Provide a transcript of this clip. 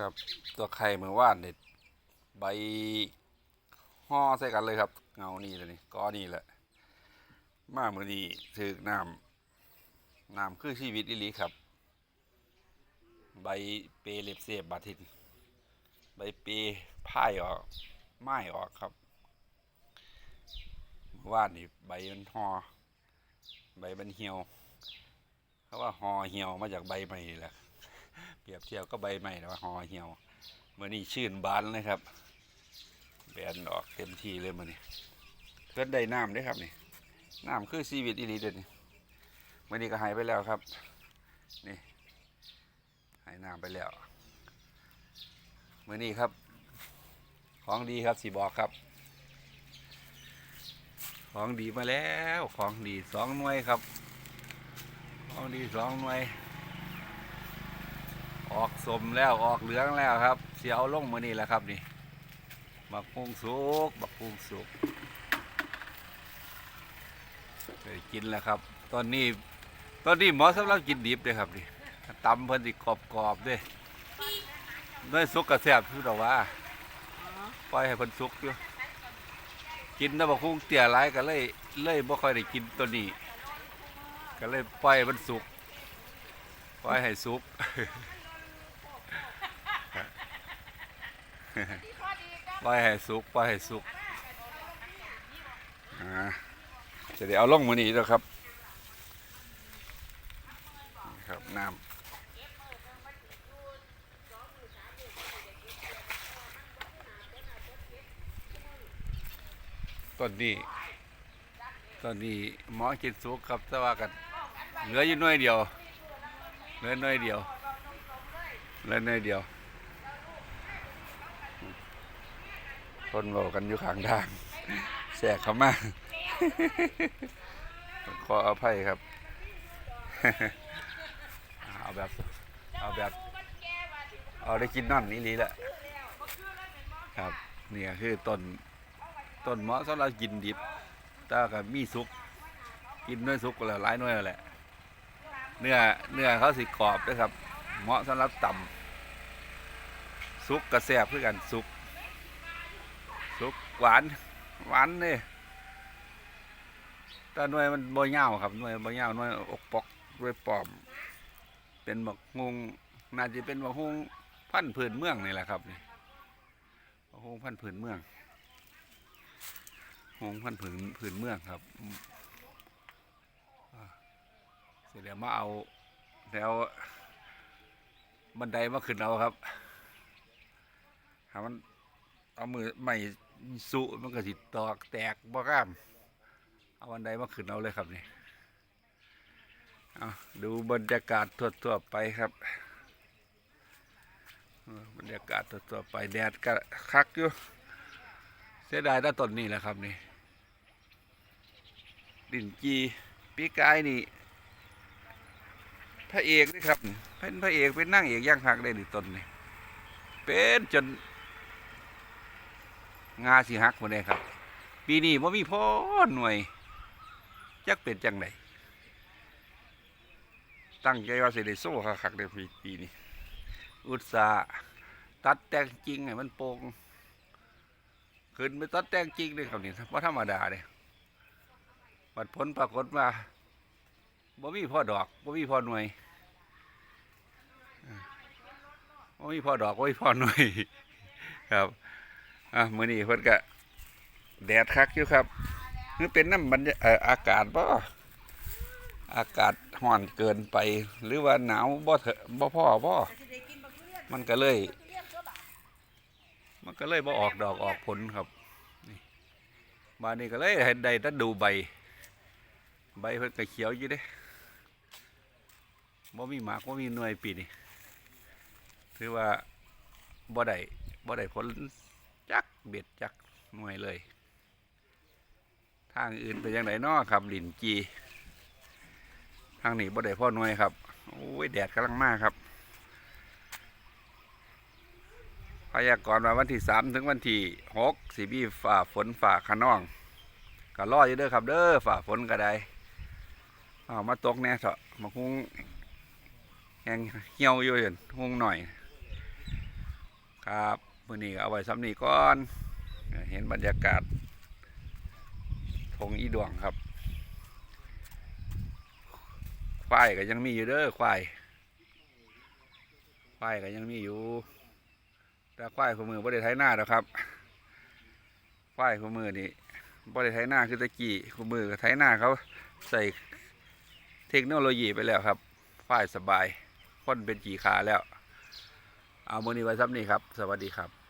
ครับ ตัวไข่เมื่อวานเนี่ยใบห่อใส่กันเลยครับ เงานี่เลยนี่ก้อนี่แหละ มาเมื่อนี้ถือน้ำน้ำคือชีวิตอีหลีครับ ใบเปเล็บเสียบบาทินใบเปพ่ายออกไม้ออกครับเมื่อวานี่ใบมันห่อใบมันเหี่ยวเขาว่าห่อเหี่ยวมาจากใบใหม่นี่แหละ เปรียบเทียบก็ใบใหม่แต่ว่าหอเหี่ยวเมื่อนี้ชื่นบานเลยครับแบนออกเต็มที่เลยมื่อนี้เพื่อนได้น้ำด้วยครับนี่น้ำคือชีวิตอีหลีเด็ดนี่มื่อนี้ก็หายไปแล้วครับ นี่หายน้ำไปแล้วเมื่อนี้ครับ ของดีครับสีบอกครับ ของดีมาแล้ว ของดีสองหน่วยครับ ของดีสองหน่วย สมแล้วออกเหลืองแล้วครับเสียเอาลงมือนี่แหละครับนี่บักพุงสุกบักพุงสุกเคยกินแล้วครับ ตอนนี้ตอนนี้หมอสำหรับกินดิบเลยครับนี่ตำเพิ่นสิกรอบกรอบๆด้วยน้อยสุกกระแซบคือดอกว่าปล่อยให้เพิ่นสุกอยู่กินแต่บักพุงเตี้ยหลายก็เลยเลยบ่ค่อยได้กินตัวนี้ ก็เลยปล่อยให้มันสุกปล่อยให้สุก ปล่อยให้สุกปล่อยให้สุกจะได้เอาล่องมือนี้แล้วครับครับน้ำต้นนี้ต้นนี้หมอกินสุกครับแต่ว่ากันเหลืออยู่น้อยเดียวเหลือน้อยเดียวเหลือน้อยเดียว คนบอกกันอยู่ข้างทางแสกเขามาขออภัยครับ เอาแบบ เอาแบบ เอาได้กินนั่นนี่ลีแหละครับเนี่ยคือต้นต้นเหมาะสำหรับกินดิบถ้ากับมีสุก กินด้วยสุกก็แล้วหลายน่วยแหละ เนื้อเนื้อเขาสิกรอบด้วยครับ เหมาะสำหรับต่ำสุกกระแซบเพื่อกันสุกสุก หวาน หวานนี่แต่หน่วยมันบ่ยาครับหน่วยบ่ยาหน่วยอกปอกด้วยปอม เป็นบักฮุงน่าจะเป็นบักฮงพันธุ์พื้นเมืองนี่แหละครับนี่บักฮงพันธุ์พื้นเมืองฮงพันธุ์พื้นพื้นเมืองครับเสร็จแล้วมาเอาแล้วบันไดมาขึ้นเอาครับหามันเอามือใหม่ สุมันก็สิตอกแตกบ่กล้ามเอาวันใดมาขึ้นเอาเลยครับนี่เอาดูบรรยากาศทั่วๆไปครับ บรรยากาศทั่วๆไปแดดก็คักอยู่เสียดายแต่ต้นนี้แหละครับนี่ดินจีปีกายนี่พระเอกนี่ครับเป็นพระเอกเป็นนั่งเอกย่างหักได้ดิต้นนี่เป็นจน งาสิฮักหมดเลยครับ ปีนี้ว่ามีพ่อหน่วยจักเป็นจังไดตั้งใจว่าสิได้โซ่คักๆในปีปีนี้ อุตสาตัดแต่งจริงให้มันโปร่งขึ้นไปตัดแต่งจริงเลยครับนี่เพราะธรรมดาเลยบัดผลปรากฏว่าบ่มีพ่อดอกบ่มีพ่อหน่วยบ่มีพ่อดอกบ่มีพ่อหน่วย ครับ อะมื้อนี้เพิ่นก็แดดคักอยู่ครับคือเป็นน้ำบรรยาอากาศบ่อากาศร้อนเกินไป หรือว่าหนาวบ่เถอะบ่พอบ่มันก็เลย มันก็เลยบ่ออกดอกออกผลครับนี่มานี่ก็เลยให้ได้แต่ดูใบ ใบเพิ่นก็เขียวอยู่เด้บ่มีหมากบ่มีหน่วยปีนี้ถือว่าบ่ได้บ่ได้ผล จักเบ็ดจักหน่วยเลย ทางอื่นเป็นยังไงนอครับลินจี ทางนี้บ่ได้พ่อหน่วยครับโอ้ยแดดกำลังมากครับ พยากรณ์ว่าวันที่สามถึงวันที่หกสีบีฝ่าฝนฝ่าขนองก็รออยู่เด้อครับเด้อฝ่าฝนก็ได้เอามาตกแน่เถอะมาคุ้งแหงเหี่ยวอยู่เห็นหุ้งหน่อย ครับ มื้อนี้เอาไว้ซ้ำนี้ก่อน เห็นบรรยากาศทงอีดวงครับ ควายก็ยังมีอยู่เด้อควาย ควายก็ยังมีอยู่ แต่ควายขมือบ่ได้ไถหน้าดอกครับ ควายขมือนี่บ่ได้ไถหน้าคือตะกี้ขมือก็ไถหน้าเขาใส่เทคโนโลยีไปแล้วครับควายสบายคนเป็นกี่ขาแล้ว เอามือนี้ไว้ซับนี่ครับ สวัสดีครับ